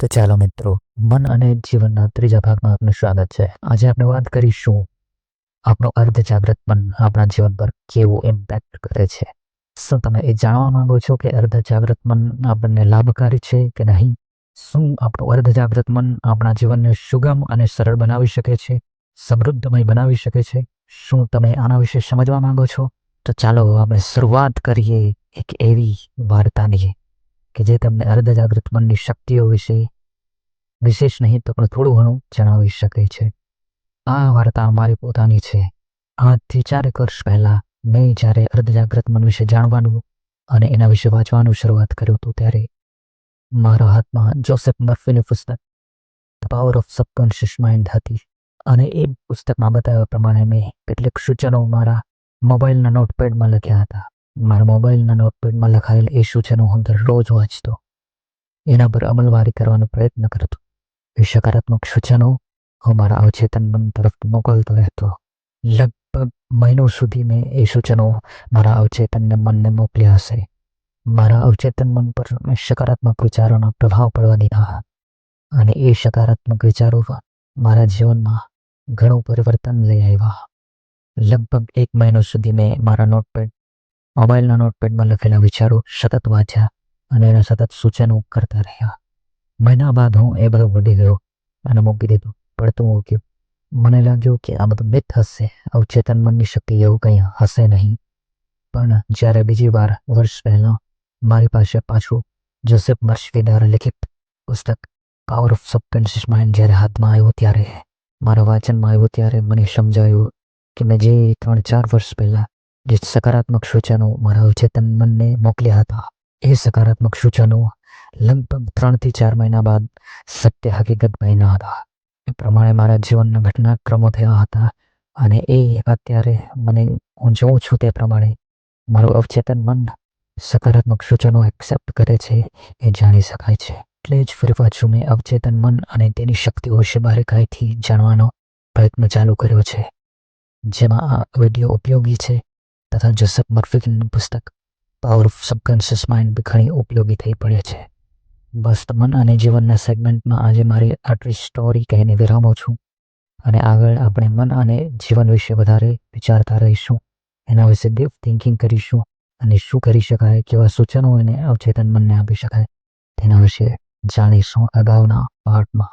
તો ચાલો મિત્રો, મન અને જીવનના ત્રીજા ભાગમાં આપનું સ્વાગત છે. આજે આપણે વાત કરીશું આપણું અર્ધ જાગૃત મન આપણા જીવન પર કેવું ઇમ્પેક્ટ કરે છે. શું તમે એ જાણવા માંગો છો કે અર્ધ જાગૃત મન આપણને લાભકારી છે કે નહીં? શું આપણું અર્ધ જાગૃત મન આપણા જીવનને સુગમ અને સરળ બનાવી શકે છે? સમૃદ્ધમય બનાવી શકે છે? શું તમે આના વિશે સમજવા માંગો છો? તો ચાલો આપણે શરૂઆત કરીએ એક એવી વાર્તાની. કે જે તમને અર્ધ જાગૃત મનની શક્તિઓ વિશે વિશેષ નહીં, તો પણ થોડું ઘણું જણાવી શકે છે. આ વાર્તા મારી પોતાની છે. આજથી ચારેક વર્ષ પહેલાં મેં જ્યારે અર્ધ જાગૃત મન વિશે જાણવાનું અને એના વિશે વાંચવાનું શરૂઆત કર્યું હતું, ત્યારે મારા હાથમાં જોસેફ મર્ફીનું પુસ્તક the power of subconscious mind હતી. અને એ પુસ્તકમાં બતાવ્યા પ્રમાણે મેં કેટલીક સૂચનો મારા મોબાઈલના નોટપેડમાં લખ્યા હતા. મારા મોબાઈલના નોટપેડમાં લખાયેલ એ સૂચનો હું દરરોજ વાંચતો. એના પર અમલવારી કરવાનો પ્રયત્ન કરતો. એ સકારાત્મક સૂચનો હું મારા અવચેતન મન તરફ મોકલતો રહેતો. લગભગ મહિનો સુધી મેં એ સૂચનો મારા અવચેતનને મનને મોકલ્યા હશે. મારા અવચેતન મન પર મેં સકારાત્મક વિચારોનો પ્રભાવ પડવા દીધા. અને એ સકારાત્મક વિચારો મારા જીવનમાં ઘણું પરિવર્તન લઈ આવ્યા. લગભગ એક મહિનો સુધી મેં મારા નોટપેડ મોબાઈલના નોટપેડમાં લખેલા વિચારો સતત વાંચ્યા અને એના સતત સૂચનો કરતા રહ્યા. મહિના બાદ હું એ બધું ભૂલી ગયો અને મૂકી દીધું. પડતું મૂક્યું. મને લાગ્યું કે આ બધું મિથ હશે. અવચેતન મનની શક્તિ એવું કંઈ હશે નહીં. પણ જ્યારે બીજી વાર વર્ષ પહેલાં મારી પાસે પાછું જોસેફ મર્શવી દ્વારા લિખિત પુસ્તક પાવર ઓફ સબકોન્શિયસ માઇન્ડ જ્યારે હાથમાં આવ્યું ત્યારે, મારા વાંચનમાં આવ્યું ત્યારે મને સમજાયું કે મેં જે ત્રણ ચાર વર્ષ પહેલાં જે સકારાત્મક સૂચનો મારા અવચેતન મનને મોકલ્યા હતા. એ સકારાત્મક સૂચનો લગભગ ત્રણથી ચાર મહિના બાદ સત્ય હકીકત બન્યા હતા. એ પ્રમાણે મારા જીવનના ઘટનાક્રમો થયા હતા અને એ અત્યારે મને હું જોઉં છું તે પ્રમાણે મારું અવચેતન મન સકારાત્મક સૂચનો એક્સેપ્ટ કરે છે એ જાણી શકાય છે. એટલે જ ફરી પાછું મેં અવચેતન મન અને તેની શક્તિઓ વિશે બારીકાઈથી જાણવાનો પ્રયત્ન ચાલુ કર્યો છે. જેમાં આ વીડિયો ઉપયોગી છે. તથા જસપ મર્ફિકનું પુસ્તક પાવર ઓફ સબકોન્શિયસ માઇન્ડ ઘણી ઉપયોગી થઈ પડે છે. બસ મન અને જીવનના સેગમેન્ટમાં આજે મારી આટલી સ્ટોરી કહીને વિરામો છું. અને આગળ આપણે મન અને જીવન વિશે વધારે વિચારતા રહીશું. એના વિશે ડીપ થિંકિંગ કરીશું અને શું કરી શકાય, કેવા સૂચનો એને અવચેતન મનને આપી શકાય, તેના વિશે જાણીશું અગાઉના પાર્ટમાં